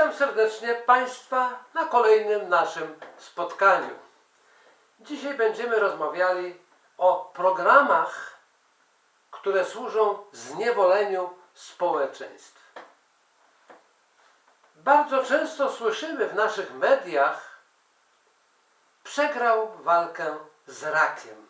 Witam serdecznie Państwa na kolejnym naszym spotkaniu. Dzisiaj będziemy rozmawiali o programach, które służą zniewoleniu społeczeństw. Bardzo często słyszymy w naszych mediach, przegrał walkę z rakiem.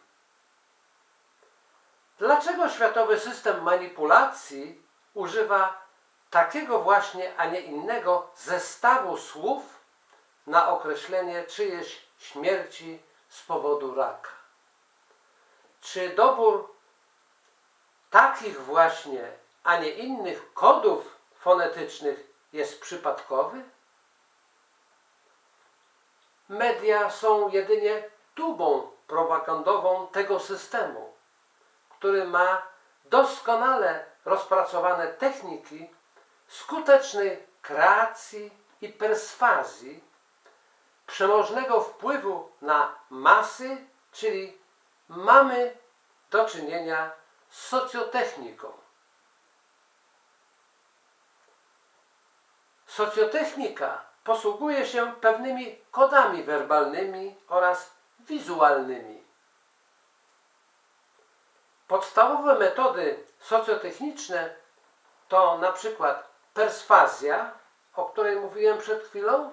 Dlaczego światowy system manipulacji używa takiego właśnie, a nie innego zestawu słów na określenie czyjejś śmierci z powodu raka? Czy dobór takich właśnie, a nie innych kodów fonetycznych jest przypadkowy? Media są jedynie tubą propagandową tego systemu, który ma doskonale rozpracowane techniki skutecznej kreacji i perswazji, przemożnego wpływu na masy, czyli mamy do czynienia z socjotechniką. Socjotechnika posługuje się pewnymi kodami werbalnymi oraz wizualnymi. Podstawowe metody socjotechniczne to na przykład perswazja, o której mówiłem przed chwilą,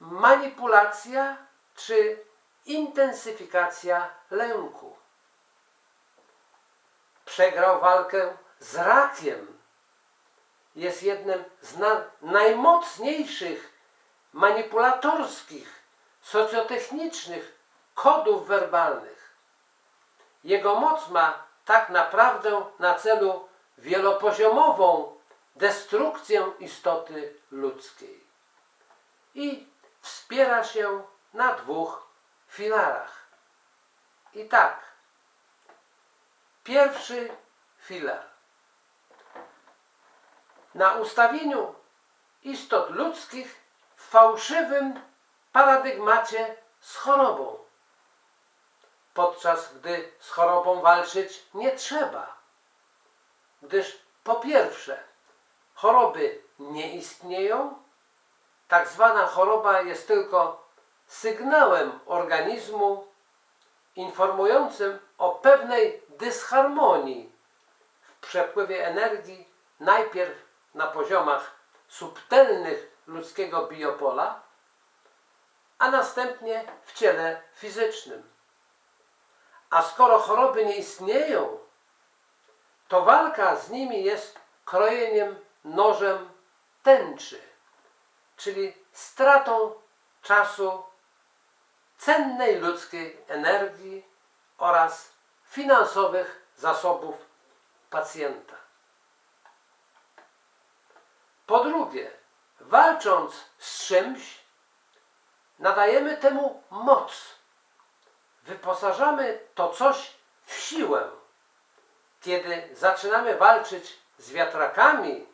manipulacja czy intensyfikacja lęku. Przegrał walkę z rakiem. Jest jednym z na, najmocniejszych manipulatorskich, socjotechnicznych kodów werbalnych. Jego moc ma tak naprawdę na celu wielopoziomową destrukcję istoty ludzkiej. I wspiera się na dwóch filarach. I tak, pierwszy filar. Na ustawieniu istot ludzkich w fałszywym paradygmacie z chorobą. Podczas gdy z chorobą walczyć nie trzeba. Gdyż po pierwsze, choroby nie istnieją. Tak zwana choroba jest tylko sygnałem organizmu informującym o pewnej dysharmonii w przepływie energii, najpierw na poziomach subtelnych ludzkiego biopola, a następnie w ciele fizycznym. A skoro choroby nie istnieją, to walka z nimi jest krojeniem nożem tęczy, czyli stratą czasu, cennej ludzkiej energii oraz finansowych zasobów pacjenta. Po drugie, walcząc z czymś, nadajemy temu moc. Wyposażamy to coś w siłę. Kiedy zaczynamy walczyć z wiatrakami,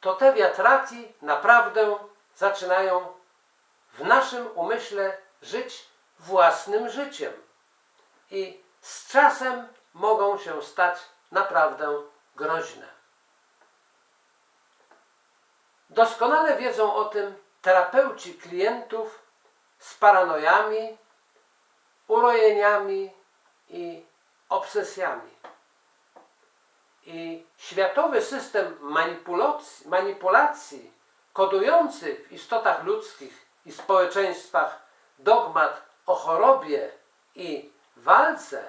to te wiatraki naprawdę zaczynają w naszym umyśle żyć własnym życiem. I z czasem mogą się stać naprawdę groźne. Doskonale wiedzą o tym terapeuci klientów z paranojami, urojeniami i obsesjami. I światowy system manipulacji, manipulacji kodujący w istotach ludzkich i społeczeństwach dogmat o chorobie i walce,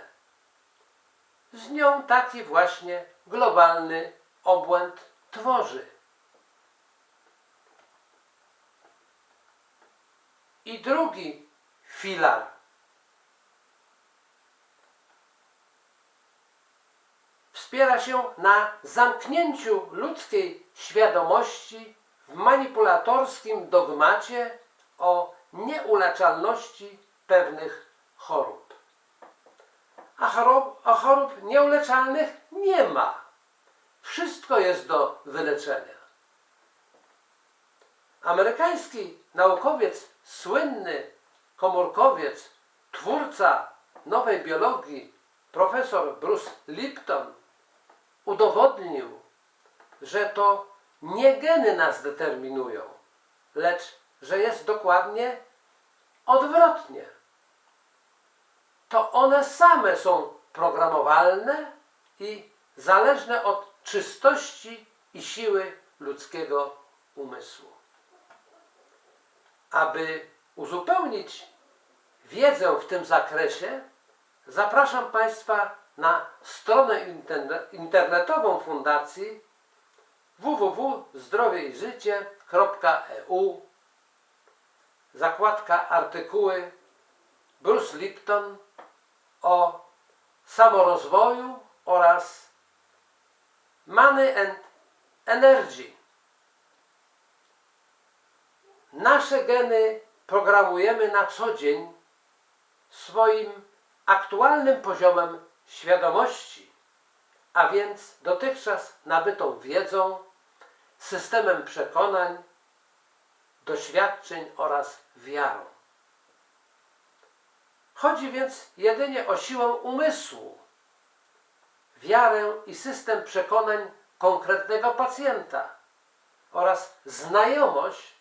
z nią taki właśnie globalny obłęd tworzy. I drugi filar wspiera się na zamknięciu ludzkiej świadomości w manipulatorskim dogmacie o nieuleczalności pewnych chorób. A chorób, a chorób nieuleczalnych nie ma. Wszystko jest do wyleczenia. Amerykański naukowiec, słynny komórkowiec, twórca nowej biologii, profesor Bruce Lipton, udowodnił, że to nie geny nas determinują, lecz że jest dokładnie odwrotnie. To one same są programowalne i zależne od czystości i siły ludzkiego umysłu. Aby uzupełnić wiedzę w tym zakresie, zapraszam Państwa na stronę interne- internetową Fundacji www.zdrowiejżycie.eu zakładka artykuły Bruce Lipton o samorozwoju oraz Money and Energy. Nasze geny programujemy na co dzień swoim aktualnym poziomem świadomości, a więc dotychczas nabytą wiedzą, systemem przekonań, doświadczeń oraz wiarą. Chodzi więc jedynie o siłę umysłu, wiarę i system przekonań konkretnego pacjenta oraz znajomość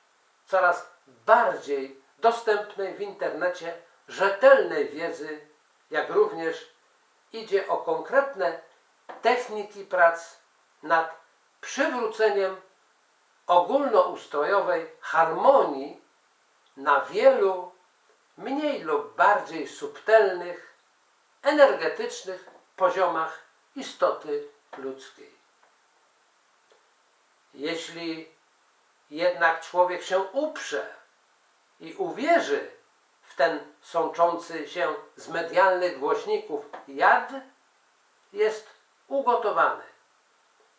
coraz bardziej dostępnej w internecie rzetelnej wiedzy, jak również idzie o konkretne techniki prac nad przywróceniem ogólnoustrojowej harmonii na wielu mniej lub bardziej subtelnych, energetycznych poziomach istoty ludzkiej. Jeśli jednak człowiek się uprze i uwierzy w ten sączący się z medialnych głośników jad, jest ugotowany,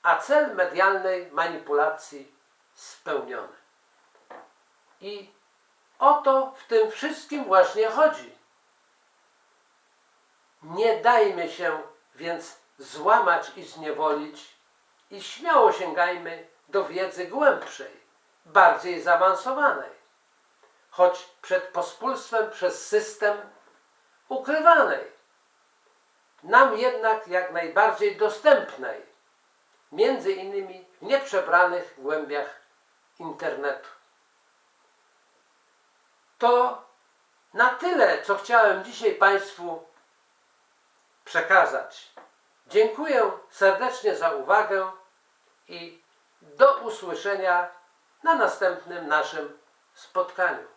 a cel medialnej manipulacji spełniony. I o to w tym wszystkim właśnie chodzi. Nie dajmy się więc złamać i zniewolić i śmiało sięgajmy do wiedzy głębszej, bardziej zaawansowanej, choć przed pospólstwem przez system ukrywanej, nam jednak jak najbardziej dostępnej, między innymi w nieprzebranych głębiach internetu. To na tyle, co chciałem dzisiaj Państwu przekazać. Dziękuję serdecznie za uwagę i do usłyszenia na następnym naszym spotkaniu.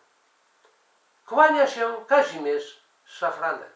Kłania się Kazimierz Szafranek.